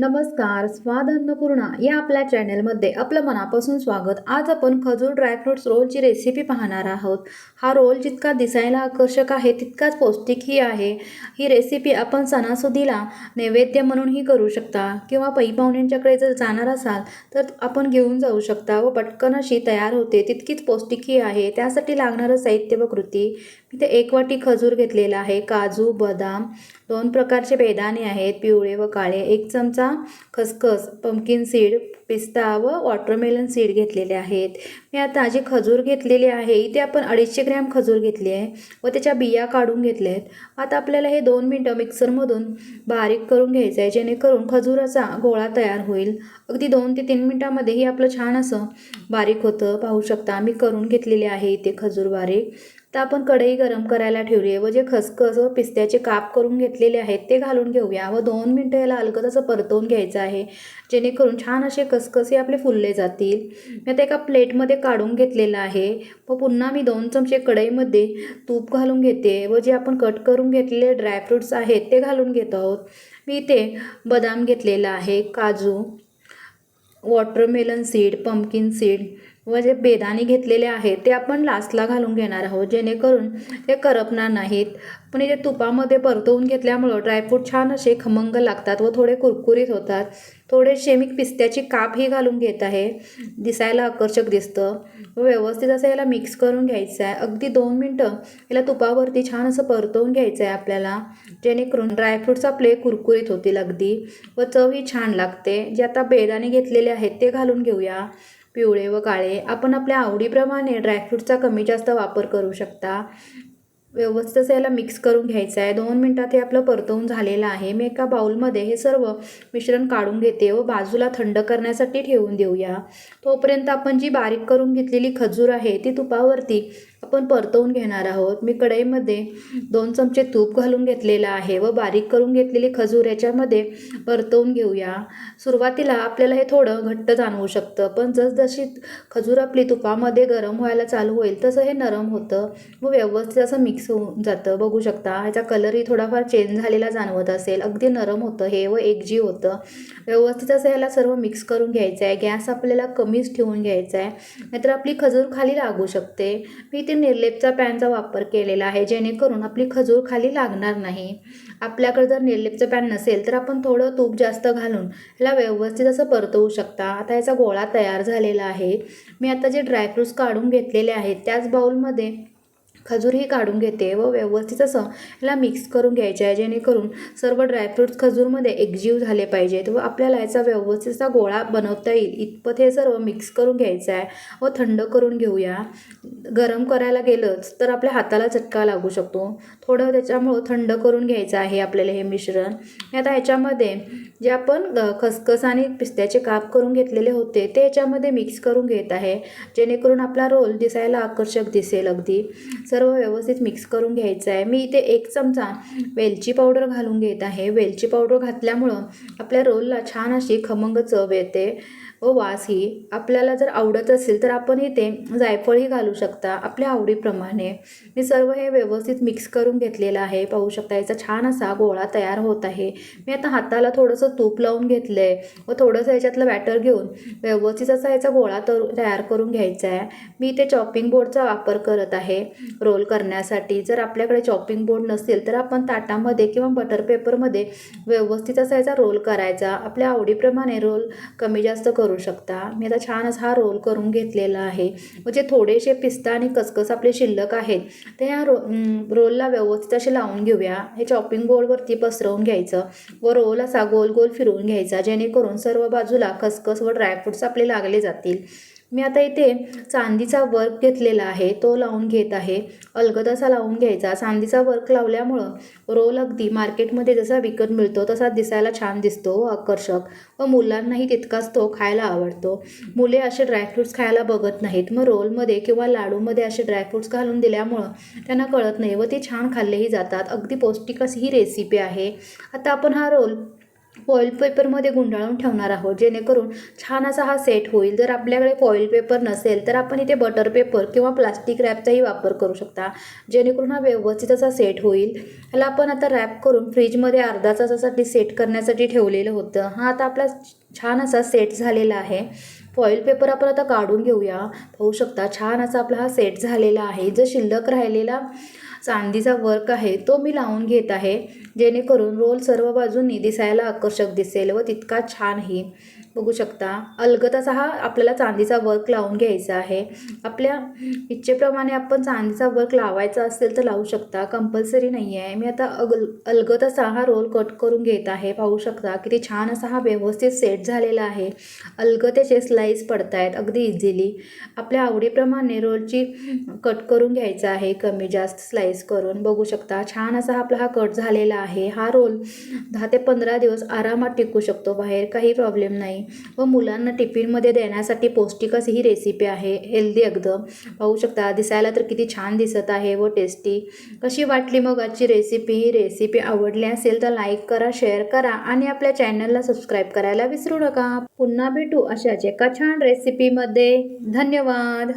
नमस्कार स्वाद अन्नपूर्णा या आपल्या चॅनेलमध्ये आपलं मनापासून स्वागत. आज आपण खजूर ड्रायफ्रुट्स रोलची रेसिपी पाहणार आहोत. हा रोल जितका दिसायला आकर्षक आहे तितकाच पौष्टिकही आहे. ही रेसिपी आपण सणासुदीला नैवेद्य म्हणूनही करू शकता किंवा पै पाहुण्यांच्याकडे जर जाणार असाल तर आपण घेऊन जाऊ शकता व पटकन अशी तयार होते. तितकीच पौष्टिकही आहे. त्यासाठी लागणारं साहित्य व कृती. इथे एक वाटी खजूर घेतलेला आहे. काजू बदाम दोन प्रकारचे बेदाणे आहेत. पिवळे व काळे. एक चमचा खसखस पंकिन सीड पिस्ता व वॉटरमेलन सीड घेतलेले आहेत. मी आता जे खजूर घेतलेली आहे इथे आपण अडीचशे ग्रॅम खजूर घेतली आहे व त्याच्या बिया काढून घेतल्या आहेत. आता आपल्याला हे दोन मिनटं मिक्सरमधून बारीक करून घ्यायचं आहे जेणेकरून खजुराचा गोळा तयार होईल. अगदी दोन ते तीन मिनटामध्ये ही आपलं छान असं बारीक होतं. पाहू शकता मी करून घेतलेले आहे इथे खजूर बारीक. तर आपण कढई गरम करायला ठेवली आहे व जे खसखस व पिस्त्याचे काप करून घेतलेले आहेत ते घालून घेऊया व दोन मिनटं याला अलगद असं परतवून घ्यायचं आहे जेणेकरून छान असे खसखसे आपले फुलले जातील. मी आता एका प्लेटमध्ये काढून घेतलेलं आहे व पुन्हा मी दोन चमचे कढईमध्ये तूप घालून घेते व जे आपण कट करून घेतलेले ड्रायफ्रुट्स आहेत ते घालून घेत आहोत. मी इथे बदाम घेतलेला आहे काजू वॉटरमेलन सीड पंपकिन सीड व जे बेदाणे घेतलेले आहेत ते आपण लास्टला घालून घेणार आहोत जेणेकरून ते करपणार नाहीत. पण हे तुपामध्ये परतवून घेतल्यामुळं ड्रायफ्रूट छान असे खमंग लागतात व थोडे कुरकुरीत होतात. थोडेसे मी पिस्त्याची कापही घालून घेत आहे. दिसायला आकर्षक दिसतं. व व्यवस्थित असं याला मिक्स करून घ्यायचं आहे. अगदी दोन मिनटं याला तुपावरती छान असं परतवून घ्यायचं आहे आपल्याला जेणेकरून ड्रायफ्रूट्स आपले कुरकुरीत होतील अगदी. व चवही छान लागते. जे आता बेदाणे घेतलेले आहेत ते घालून घेऊया. पिवळे व काळे आपण आपल्या आवडीप्रमाणे ड्रायफ्रूटचा कमी जास्त वापर करू शकता. व्यवस्थित असं याला मिक्स करून घ्यायचं आहे. दोन मिनटात हे आपलं परतवून झालेलं आहे. मी एका बाऊलमध्ये हे सर्व मिश्रण काढून घेते व बाजूला थंड करण्यासाठी ठेवून देऊया. तोपर्यंत आपण जी बारीक करून घेतलेली खजूर आहे ती तुपावरती आपण परतवून घेणार आहोत. मी कढईमध्ये दोन चमचे तूप घालून घेतलेलं आहे व बारीक करून घेतलेली खजूर याच्यामध्ये परतवून घेऊया. सुरुवातीला आपल्याला हे थोडं घट्ट जाणवू शकतं पण जसजशी खजूर आपली तुपामध्ये गरम व्हायला चालू होईल तसं हे नरम होतं व व्यवस्थित असं मिक्स होऊन जातं. बघू शकता ह्याचा कलरही थोडाफार चेंज झालेला जाणवत असेल. अगदी नरम होतं हे व एकजीव होतं. व्यवस्थित असं ह्याला सर्व मिक्स करून घ्यायचं आहे गॅस आपल्याला कमीच ठेवून घ्यायचा आहे नाहीतर आपली खजूर खाली लागू शकते. मी इथे निर्लेपचा पॅनचा वापर केलेला आहे जेणेकरून आपली खजूर खाली लागणार नाही. आपल्याकडे जर निर्लेपचं पॅन नसेल तर आपण थोडं तूप जास्त घालून ह्याला व्यवस्थित असं परतवू शकता. आता याचा गोळा तयार झालेला आहे. मी आता जे ड्रायफ्रूट्स काढून घेतलेले आहेत त्याच बाऊलमध्ये खजूरही काढून घेते व व्यवस्थित असं याला मिक्स करून घ्यायचे आहे. जेणेकरून सर्व ड्रायफ्रूट्स खजूरमध्ये एकजीव झाले पाहिजेत व आपल्याला याचा व्यवस्थित असा गोळा बनवता येईल. इतपत हे सर्व मिक्स करून घ्यायचं आहे व थंड करून घेऊया. गरम करायला गेलंच तर आपल्या हाताला चटका लागू शकतो. थोडं त्याच्यामुळं थंड करून घ्यायचं आहे आपल्याला हे मिश्रण. आता ह्याच्यामध्ये जे आपण खसखस आणि पिस्त्याचे काप करून घेतलेले होते ते याच्यामध्ये मिक्स करून घेत आहे. जेणेकरून आपला रोल दिसायला आकर्षक दिसेल अगदी. सर सर्व व्यवस्थित मिक्स करून घ्यायचं आहे. मी इथे एक चमचा वेलची पावडर घालून घेत आहे. वेलची पावडर घातल्यामुळं आपल्या रोलला छान अशी खमंग चव येते. व वासही आपल्याला जर आवडत असेल तर आपण इथे जायफळही घालू शकता आपल्या आवडीप्रमाणे. मी सर्व हे व्यवस्थित मिक्स करून घेतलेलं आहे. पाहू शकता याचा छान असा गोळा तयार होत आहे. मी आता हाताला थोडंसं तूप लावून घेतलं आहे व थोडंसं याच्यातलं बॅटर घेऊन व्यवस्थित असा याचा गोळा तर तयार करून घ्यायचा आहे. मी इथे चॉपिंग बोर्डचा वापर करत आहे. रोल करण्यासाठी जर आपल्याकडे चॉपिंग बोर्ड नसेल तर आपण ताटामध्ये किंवा बटर पेपरमध्ये व्यवस्थित असा याचा रोल करायचा. आपल्या आवडीप्रमाणे रोल कमी जास्त करू करू शकता. मी आता छान असा हा रोल करून घेतलेला आहे. म्हणजे थोडेसे पिस्ता आणि कसकस आपले शिल्लक आहेत. ते या रो रोलला व्यवस्थित असे लावून घेऊया. हे चॉपिंग बोर्डवरती पसरवून घ्यायचं व रोल असा गोल गोल फिरवून घ्यायचा जेणेकरून सर्व बाजूला खसखस व ड्रायफ्रुट्स आपले लागले जातील. मी आता इथे चांदीचा वर्क घेतलेला आहे. तो लावून घेत आहे. अलगद असा लावून घ्यायचा. चांदीचा वर्क लावल्यामुळं रोल अगदी मार्केटमध्ये जसा विकत मिळतो तसा दिसायला छान दिसतो व आकर्षक. व मुलांनाही तितकाच तो खायला आवडतो. मुले असे ड्रायफ्रूट्स खायला बघत नाहीत. मग रोलमध्ये किंवा लाडूमध्ये असे ड्रायफ्रूट्स घालून दिल्यामुळं त्यांना कळत नाही व ते छान खाल्लेही जातात. अगदी पौष्टिक अशी ही रेसिपी आहे. आता आपण हा रोल फॉईल पेपरमध्ये गुंडाळून ठेवणार आहोत. जेणेकरून छान असा हा सेट होईल. जर आपल्याकडे फॉईल पेपर नसेल तर आपण इथे बटर पेपर किंवा प्लास्टिक रॅपचाही वापर करू शकता. जेणेकरून हा व्यवस्थित असा सेट होईल. ह्याला आपण आता रॅप करून फ्रीजमध्ये अर्धा तासासाठी सेट करण्यासाठी ठेवलेलं होतं. हा आता आपला छान असा सेट झालेला आहे. फॉईल पेपर आपण आता काढून घेऊया. पाहू शकता छान असा आपला हा सेट झालेला आहे. जो शिल्लक राहिलेला चांदीचा वर्क आहे तो मी लावून घेत आहे. जेणेकरून रोल सर्व बाजूंनी दिसायला आकर्षक दिसेल व तितका छानही. बघू शकता. अलगद असा हा आपल्याला चांदीचा वर्क लावून घ्यायचा आहे. आपल्या इच्छेप्रमाणे आपण चांदीचा वर्क लावायचा असेल तर लावू शकता. कंपल्सरी नाही आहे मी आता अगल अलगत असा हा रोल कट करून घेत आहे. पाहू शकता किती छान असा हा व्यवस्थित सेट झालेला आहे. अलगत त्याचे स्लाईस पडत आहेत अगदी इझिली आपल्या आवडीप्रमाणे रोलची कट करून घ्यायचा आहे. कमी जास्त स्लाईस करून. बघू शकता छान असा हा आपला हा कट झालेला आहे. हा रोल दहा ते पंधरा दिवस आरामात टिकू शकतो. बाहेर काही प्रॉब्लेम नाही. व मुलांना टिफिनमध्ये देण्यासाठी पौष्टिक अशी ही रेसिपी आहे. हेल्दी एकदम. पाहू शकता दिसायला तर किती छान दिसत आहे व टेस्टी कशी वाटली मग आजची रेसिपी ही रेसिपी आवडली असेल तर लाईक करा शेअर करा आणि आपल्या चॅनलला सबस्क्राईब करायला विसरू नका. पुन्हा भेटू अशाच एका छान रेसिपीमध्ये धन्यवाद.